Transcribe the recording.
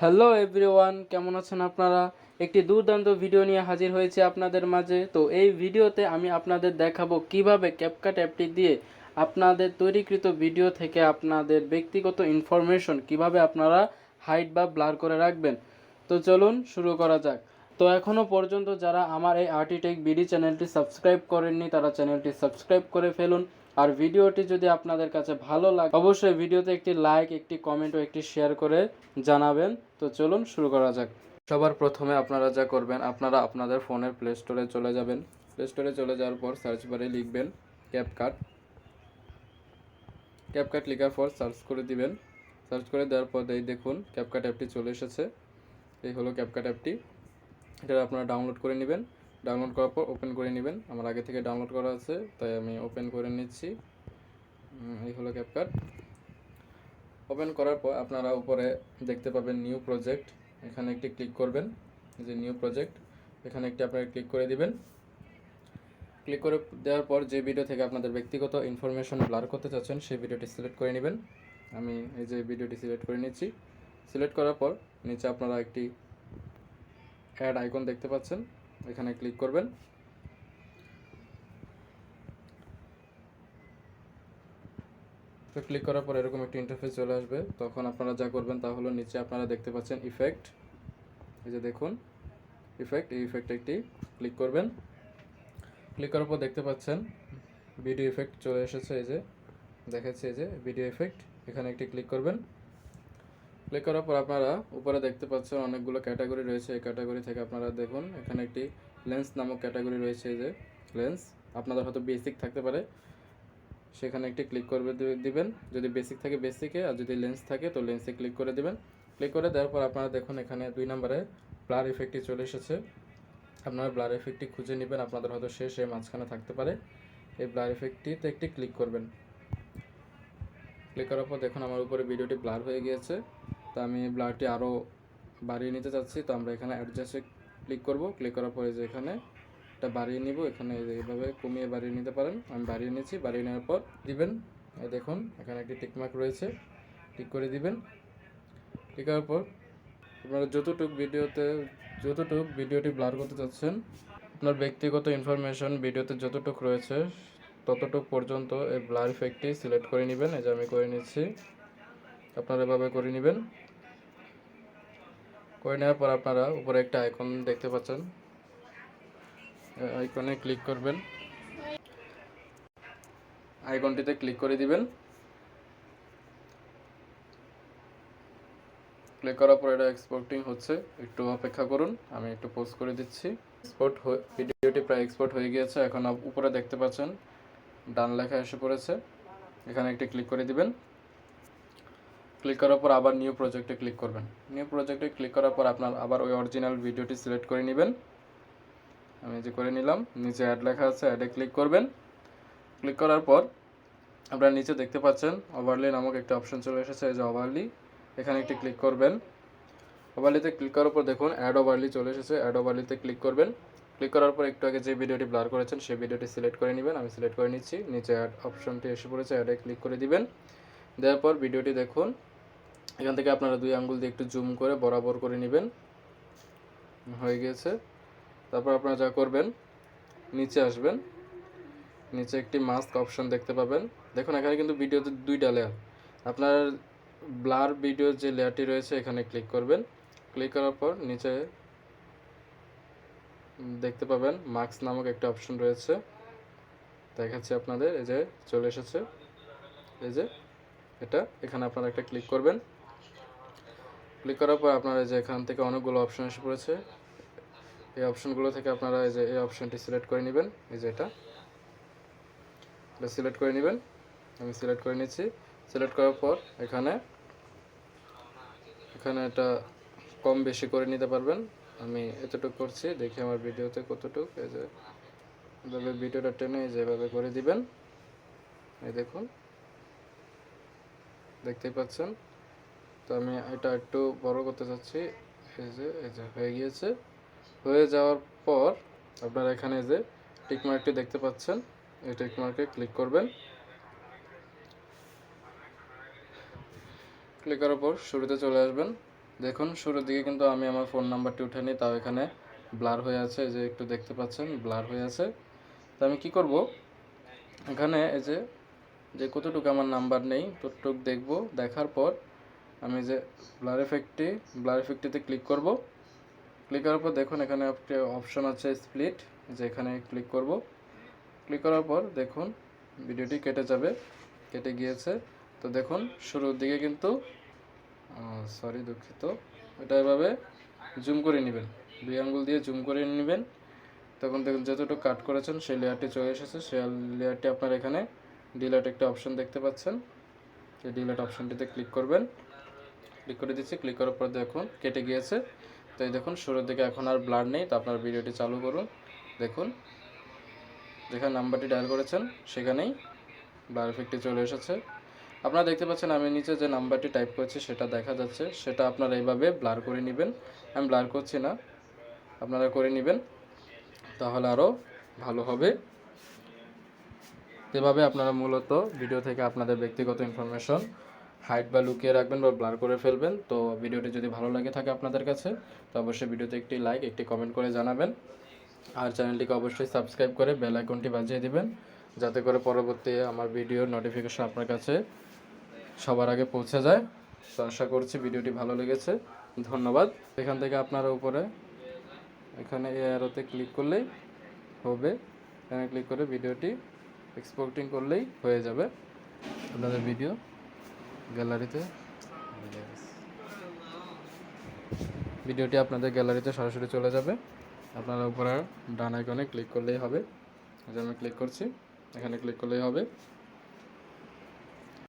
Hello everyone, কেমন আছেন আপনারা? একটি দুর্দান্ত ভিডিও নিয়ে হাজির হয়েছে আপনাদের মাঝে। তো এই ভিডিওতে আমি আপনাদের দেখাবো কীভাবে ক্যাপকাট অ্যাপটি দিয়ে আপনাদের তৈরিকৃত ভিডিও থেকে আপনাদের ব্যক্তিগত ইনফরমেশন কীভাবে আপনারা হাইড বা ব্লার করে রাখবেন। তো চলুন শুরু করা যাক। তো এখনও পর্যন্ত যারা আমার এই আর্টিটেক বিডি চ্যানেলটি সাবস্ক্রাইব করেননি, তারা চ্যানেলটি সাবস্ক্রাইব করে ফেলুন। আর ভিডিওটি যদি আপনাদের কাছে ভালো লাগে, অবশ্যই ভিডিওতে একটি লাইক একটি কমেন্ট ও একটি শেয়ার করে জানাবেন। তো চলুন শুরু করা যাক। সবার প্রথমে আপনারা যা করবেন, আপনারা আপনাদের ফোনের প্লে স্টোরে চলে যাবেন। প্লে স্টোরে চলে যাওয়ার পর সার্চ বারে লিখবেন ক্যাপকাট ক্যাপকাট লেখার পর সার্চ করে দিবেন। সার্চ করে দেওয়ার পর এই দেখুন ক্যাপকাট অ্যাপটি চলে এসেছে। এই হলো ক্যাপকাট অ্যাপটি এটা আপনারা ডাউনলোড করে নেবেন। ডাউনলোড করার পর ওপেন করে নেবেন। আমার আগে থেকে ডাউনলোড করা আছে, তাই আমি ওপেন করে নিচ্ছি। এই হলো ক্যাপকাট ওপেন করার পর আপনারা উপরে দেখতে পাবেন নিউ প্রজেক্ট এখানে একটি ক্লিক করবেন যে নিউ প্রজেক্ট এখানে একটি আপনারা ক্লিক করে দিবেন। ক্লিক করে দেওয়ার পর যে ভিডিও থেকে আপনাদের ব্যক্তিগত ইনফরমেশন ব্লার করতে চাচ্ছেন, সেই ভিডিওটি সিলেক্ট করে নেবেন। আমি এই যে ভিডিওটি সিলেক্ট করে নিচ্ছি। সিলেক্ট করার পর নিচে আপনারা একটি অ্যাড আইকন দেখতে পাচ্ছেন। এখানে ক্লিক করবেন। তো ক্লিক করার পর এরকম একটি ইন্টারফেস চলে আসবে। তখন আপনারা যা করবেন তা হলো নিচে আপনারা দেখতে পাচ্ছেন ইফেক্ট এই যে দেখুন ইফেক্ট এই ইফেক্টে একটি ক্লিক করবেন। ক্লিক করার পর দেখতে পাচ্ছেন ভিডিও ইফেক্ট চলে এসেছে, এই যে দেখাচ্ছে, এই যে ভিডিও ইফেক্ট এখানে একটি ক্লিক করবেন। ক্লিক করার পর আপনারা উপরে দেখতে পাচ্ছেন অনেকগুলো ক্যাটাগরি রয়েছে। এই ক্যাটাগরি থেকে আপনারা দেখুন, এখানে একটি লেন্স নামক ক্যাটাগরি রয়েছে এই যে লেন্স আপনাদের হয়তো বেসিক থাকতে পারে। সেখানে একটি ক্লিক করবে দিবেন। যদি বেসিক থাকে বেসিকে আর যদি লেন্স থাকে, তো লেন্সে ক্লিক করে দিবেন। ক্লিক করে দেওয়ার পর আপনারা দেখুন, এখানে দুই নম্বরে ব্লার ইফেক্টটি চলে এসেছে। আপনারা ব্লার ইফেক্টটি খুঁজে নেবেন, আপনাদের হয়তো শেষ এর মাঝখানে থাকতে পারে। এই ব্লার ইফেক্টটিতে একটি ক্লিক করবেন। ক্লিক করার পর দেখুন, আমার উপরে ভিডিওটি ব্লার হয়ে গিয়েছে। তো আমি ব্লারটি আরও বাড়িয়ে নিতে চাচ্ছি, তো আমরা এখানে অ্যাডজাস্টে ক্লিক করব। ক্লিক করার পরে যে এখানে এটা বাড়িয়ে নিব, এখানে এইভাবে কমিয়ে বাড়িয়ে নিতে পারেন। আমি বাড়িয়ে নিয়েছি বাড়িয়ে নেওয়ার পর দিবেন। দেখুন, এখানে একটি টিকমার্ক রয়েছে টিক করে দিবেন। টিক করার পর আপনারা যতটুক ভিডিওতে, যতটুক ভিডিওটি ব্লার করতে চাচ্ছেন, আপনার ব্যক্তিগত ইনফরমেশন ভিডিওতে যতটুক রয়েছে, ততটুক পর্যন্ত এই ব্লার ইফেক্টটি সিলেক্ট করে নেবেন। এই যে আমি করে নিচ্ছি, আপনারা এভাবে করে নেবেন। করে নেওয়ার পর আপনারা উপরে একটা আইকন দেখতে পাচ্ছেন। আইকনে ক্লিক করবেন। আইকনটিতে ক্লিক করে দিবেন। ক্লিক করার পর এটা এক্সপোর্টিং হচ্ছে। একটু অপেক্ষা করুন, আমি একটু পোস্ট করে দিচ্ছি। এক্সপোর্ট ভিডিওটি প্রায় এক্সপোর্ট হয়ে গিয়েছে। এখন উপরে দেখতে পাচ্ছেন, ডান লেখা এসে পড়েছে। এখানে একটি ক্লিক করে দিবেন। ক্লিক করার পর আবার নিউ প্রজেক্টে ক্লিক করবেন। নিউ প্রজেক্টে ক্লিক করার পর আপনার আবার ওই অরিজিনাল ভিডিওটি সিলেক্ট করে নেবেন। আমি যে করে নিলাম, নিচে অ্যাড লেখা আছে অ্যাডে ক্লিক করবেন। ক্লিক করার পর আপনারা নিচে দেখতে পাচ্ছেন ওভারলি নামক একটা অপশন চলে এসেছে, এই যে ওভারলি এখানে একটি ক্লিক করবেন। ওভারলিতে ক্লিক করার পর দেখুন অ্যাড ওভারলি চলে এসেছে অ্যাড ওভারলিতে ক্লিক করবেন। ক্লিক করার পর একটু আগে যে ভিডিওটি ব্লার করেছেন, সেই ভিডিওটি সিলেক্ট করে নেবেন। আমি সিলেক্ট করে নিচ্ছি, নিচে অ্যাড অপশনটি এসে পড়েছে অ্যাডে ক্লিক করে দিবেন। দেওয়ার পর ভিডিওটি দেখুন এখান থেকে আপনারা দুই আঙ্গুল দিয়ে একটু জুম করে বরাবর করে নেবেন। হয়ে গিয়েছে তারপর আপনারা যা করবেন, নিচে আসবেন। নিচে একটি মাস্ক অপশন দেখতে পাবেন। দেখুন, এখানে কিন্তু ভিডিওতে দুইটা লেয়ার আপনার ব্লার ভিডিওর যে লেয়ারটি রয়েছে, এখানে ক্লিক করবেন। ক্লিক করার পর নিচে দেখতে পাবেন মাস্ক নামক একটা অপশন রয়েছে। দেখাচ্ছি আপনাদের, এই যে চলে এসেছে। এই যে এটা, এখানে আপনারা একটা ক্লিক করবেন। ক্লিক করার পর আপনারা যে এখান থেকে অনেকগুলো অপশন এসে পড়েছে। এই অপশনগুলো থেকে আপনারা এই যে, এই অপশনটি সিলেক্ট করে নেবেন। এই যে এটা। এটা সিলেক্ট করে নেবেন। আমি সিলেক্ট করে নিচ্ছি। সিলেক্ট করার পর এখানে এখানে এটা কম বেশি করে নিতে পারবেন। আমি এতটুকু করছি। দেখি আমার ভিডিওতে কতটুকু। এই যে, এভাবে ভিডিওটা টেনে এই যে এভাবে করে দিবেন। এই দেখুন। দেখতেই পাচ্ছেন? তো আমি এটা একটু বড় করতে চাচ্ছি। এই যে এই যে, হয়ে গিয়েছে। হয়ে যাওয়ার পর আপনারা এখানে যে টিক মার্কটি দেখতে পাচ্ছেন। এই টিক মার্কে ক্লিক করবেন। ক্লিক করার পর শুরুতে চলে আসবেন। দেখুন, শুরুর দিকে কিন্তু আমি আমার ফোন নাম্বারটি উঠে নিই তাও এখানে ব্লার হয়ে আছে। এই যে, একটু দেখতে পাচ্ছেন ব্লার হয়ে আছে। তো আমি কি করব? এখানে এই যে যে কতটুকু আমার নাম্বার নেই, ততটুক দেখব। দেখার পর আমি যে ব্লার এফেক্টটি ব্লার এফেক্টটিতে ক্লিক করব। ক্লিক করার পর দেখুন এখানে একটা অপশন আছে স্প্লিট যে এখানে ক্লিক করব। ক্লিক করার পর দেখুন ভিডিওটি কেটে যাবে, কেটে গিয়েছে। তো দেখুন শুরুর দিকে কিন্তু সরি দুঃখিত, এটা এভাবে জুম করে নেবেন। দুই আঙ্গুল দিয়ে জুম করে নেবেন। তখন দেখুন যতটুকু কাট করেছেন, সেই লেয়ারটি চলে এসেছে। সেই লেয়ারটি আপনার এখানে ডিলেট একটা অপশন দেখতে পাচ্ছেন। এই ডিলেট অপশনটিতে ক্লিক করবেন। ক্লিক করে দিচ্ছি ক্লিক করার পর দেখুন কেটে গিয়েছে। তো এই দেখুন, শুরুর দিকে এখন আর ব্লার নেই, তো আপনার ভিডিওটি চালু করুন, দেখুন। যেখানে নাম্বারটি ডায়াল করেছেন, সেখানেই ব্লার এফেক্টটি চলে এসেছে। আপনারা দেখতে পাচ্ছেন, আমি নিচে যে নাম্বারটি টাইপ করেছি, সেটা দেখা যাচ্ছে। সেটা আপনারা এইভাবে ব্লার করে নেবেন। আমি ব্লার করছি না, আপনারা করে নেবেন, তাহলে আরও ভালো হবে। এভাবে আপনারা মূলত ভিডিও থেকে আপনাদের ব্যক্তিগত ইনফরমেশন হাইট বা লুকিয়ে রাখবেন বা ব্লার করে ফেলবেন। তো ভিডিওটি যদি ভালো লাগে থাকে আপনাদের কাছে, তো অবশ্যই ভিডিওতে একটি লাইক একটি কমেন্ট করে জানাবেন। আর চ্যানেলটিকে অবশ্যই সাবস্ক্রাইব করে বেল আইকনটি বাজিয়ে দিবেন, যাতে করে পরবর্তী আমার ভিডিওর নোটিফিকেশন আপনার কাছে সবার আগে পৌঁছে যায়। তো আশা করছি ভিডিওটি ভালো লেগেছে। ধন্যবাদ। এখান থেকে আপনারা উপরে, এখানে এই অ্যারোতে ক্লিক করলেই হবে। এখানে ক্লিক করে ভিডিওটি এক্সপোর্টিং করলেই হয়ে যাবে আপনাদের ভিডিও গ্যালারিতে? ভিডিওটি আপনাদের গ্যালারিতে সরাসরি চলে যাবে। আপনারা উপরে ডান আইকনে ক্লিক করলেই হবে। আমি ক্লিক করছি, এখানে ক্লিক করলেই হবে।